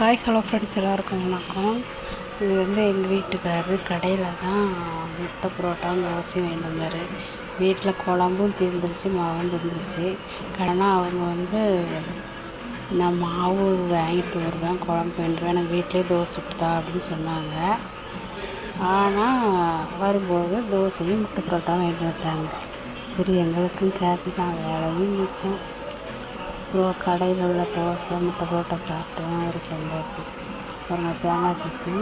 Hi hello friends எல்லாருக்கும் வணக்கம். இது வந்து எங்கள் வீட்டுக்காரரு கடையில் தான் முட்டை புரோட்டாவும் தோசையும் வாங்கிட்டு வந்தார் வீட்டில் குழம்பும் தீர்ந்துருச்சு மாவும் தீர்ந்துருச்சு. கடனா அவங்க வந்து நான் மாவு வாங்கிட்டு வருவேன் குழம்பு வேண்டுவேன் எனக்கு வீட்டிலே தோசை சுட்டுதா அப்படின்னு சொன்னாங்க. ஆனால் வரும்போது தோசையும் முட்டை புரோட்டாவும் வாங்கிட்டு வந்துட்டாங்க. சரி எங்களுக்கும் கேபி தான் வேலையும் மிச்சம். அப்புறம் கடையில் உள்ள தோசை முட்டை புரோட்டா சாப்பிட்டோம் ஒரு சந்தோஷம். அப்புறம் தேங்காய் சட்னி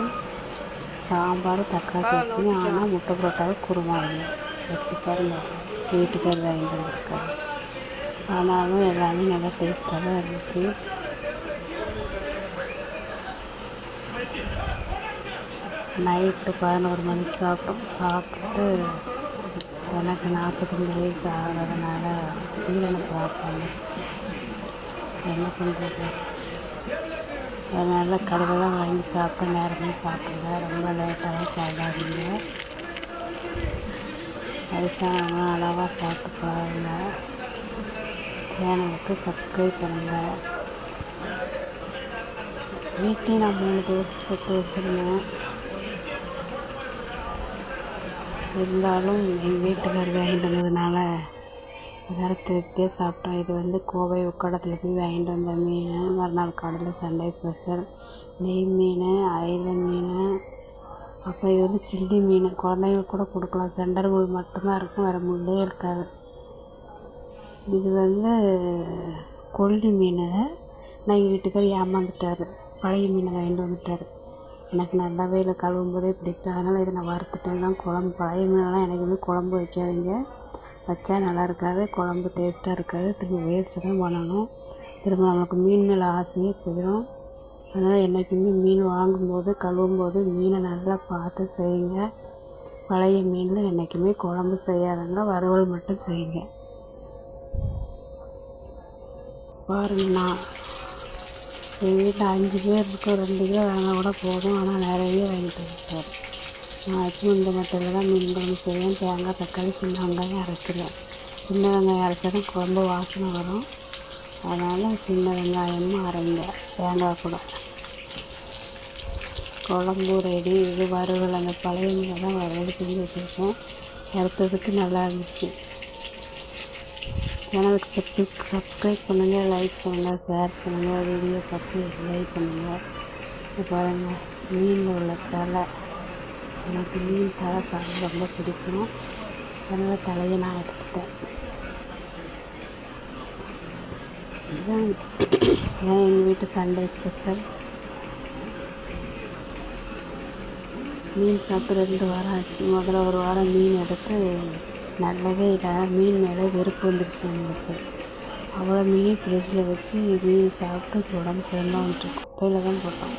சாம்பார் தக்காளி சட்னி ஆனால் முட்டை புரோட்டாவை குருமா இல்லை. எப்படி பாருங்க. வீட்டுக்கார் வாங்கிட்டு வந்திருக்காரு ஆனாலும் எல்லாமே நல்லா டேஸ்ட்டாக தான் இருந்துச்சு. நைட்டு பதினோரு மணிக்கு சாப்பிட்டோம் சாப்பிட்டு எனக்கு நாற்பத்தஞ்சு வயசு ஆகிறதுனால ஜீரண ப்ராப்ளம் வந்துடுச்சு என்ன பண்ணுறது அதனால் கடையிலலாம் வாங்கி சாப்பிட்டு நேரமே சாப்பிடுங்க ரொம்ப லேட்டாகவும் சாப்பிடாதீங்க. வயசானவங்க அளவாக சாப்பிட்டு பாருங்க சேனலுக்கு சப்ஸ்கிரைப் பண்ணுங்கள் வீட்லேயும் நான் மூணு தோசை சுட்டு வச்சுருந்தேன். இருந்தாலும் எங்கள் வீட்டுக்கார் வாங்கிட்டு வந்ததுனால எல்லோரும் திருப்தியாக சாப்பிட்டோம் இது வந்து கோவை உக்கடத்தில் போய் வாங்கிட்டு வந்த மீன் மறுநாள் காலையில் சண்டே ஸ்பெஷல் நெய் மீன் அயில மீன் அப்புறம் இது வந்து சில்லி மீன். குழந்தைங்களுக்கு கூட கொடுக்கலாம். செண்டர் முள் மட்டும்தான் இருக்கும் வேறு முள்ளே இருக்காது. இது வந்து கொல்லி மீன். நான் எங்கள் வீட்டுக்கார் ஏமாந்துட்டார். பழைய மீனை வாங்கிட்டு வந்துட்டார். எனக்கு நல்லாவே இல்லை. கழுவும் போதே பிடிக்கல. அதனால் இதை நான் வறுத்துட்டேன். தான் குழம்பு. பழைய மீனெல்லாம் எனக்கு வந்து குழம்பு வைக்காதீங்க. வச்சா நல்லா இருக்காது குழம்பு டேஸ்ட்டாக இருக்காது. திரும்ப வேஸ்ட்டு தான் பண்ணணும். திரும்ப நம்மளுக்கு மீன் மேலே ஆசையே போயிடும் அதனால் என்றைக்குமே மீன் வாங்கும்போது கழுவும் போது மீனை நல்லா பார்த்து செய்யுங்க. பழைய மீனில் என்றைக்குமே குழம்பு செய்யாதங்க வறுவல் மட்டும் செய்யுங்க. பாருங்கண்ணா எங்கள் வீட்டில் அஞ்சு பேர் இருக்கோம் ரெண்டு கிலோ வாங்கினா கூட போதும். ஆனால் நிறைய வாங்கிட்டு வந்துட்டார். நான் எப்பவும் இந்த மெத்தடில் தான் மீன் குழம்பு செய்வேன். தேங்காய் தக்காளி சின்ன வெங்காயம் அரைக்கிறேன் சின்ன வெங்காயம் அரைச்சா குழம்பு வாசனை வரும். அதனால் சின்ன வெங்காயமும் அரைங்க. தேங்காய் கூட. குழம்பு ரெடி இது வறுவல். அந்த பழைய மீனை தான் வறுவல் செஞ்சு வச்சுருக்கேன். வறுத்ததுக்கு நல்லா இருந்துச்சு. சேனலுக்கு சப்ஸ்கிரைப் சப்ஸ்கிரைப் பண்ணுங்கள் லைக் பண்ணுங்கள் ஷேர் பண்ணுங்கள் வீடியோ பார்த்து லைக் பண்ணுங்கள் இப்போ பாருங்கள் மீனில் உள்ள தலை எனக்கு மீன் தலை சாதம் ரொம்ப பிடிக்கும். அதனால் தலையை நான் எடுத்துட்டேன். இதுதான் ஏன் எங்கள் வீட்டு சண்டே ஸ்பெஷல் மீன் சாப்பிட்டு ரெண்டு வாரம் ஆச்சு. முதல்ல ஒரு வாரம் மீன் எடுத்து நல்லவே இல்லை. மீன் மேலே வெறுப்பு வந்துடுச்சு எங்களுக்கு. அவ்வளோ மீன் ஃப்ரிட்ஜில் வச்சு மீன் சாப்பிட்டு உடம்பு சேர்ந்தோன்ட்டு வந்துட்டு குப்பையில் தான் போட்டோம்.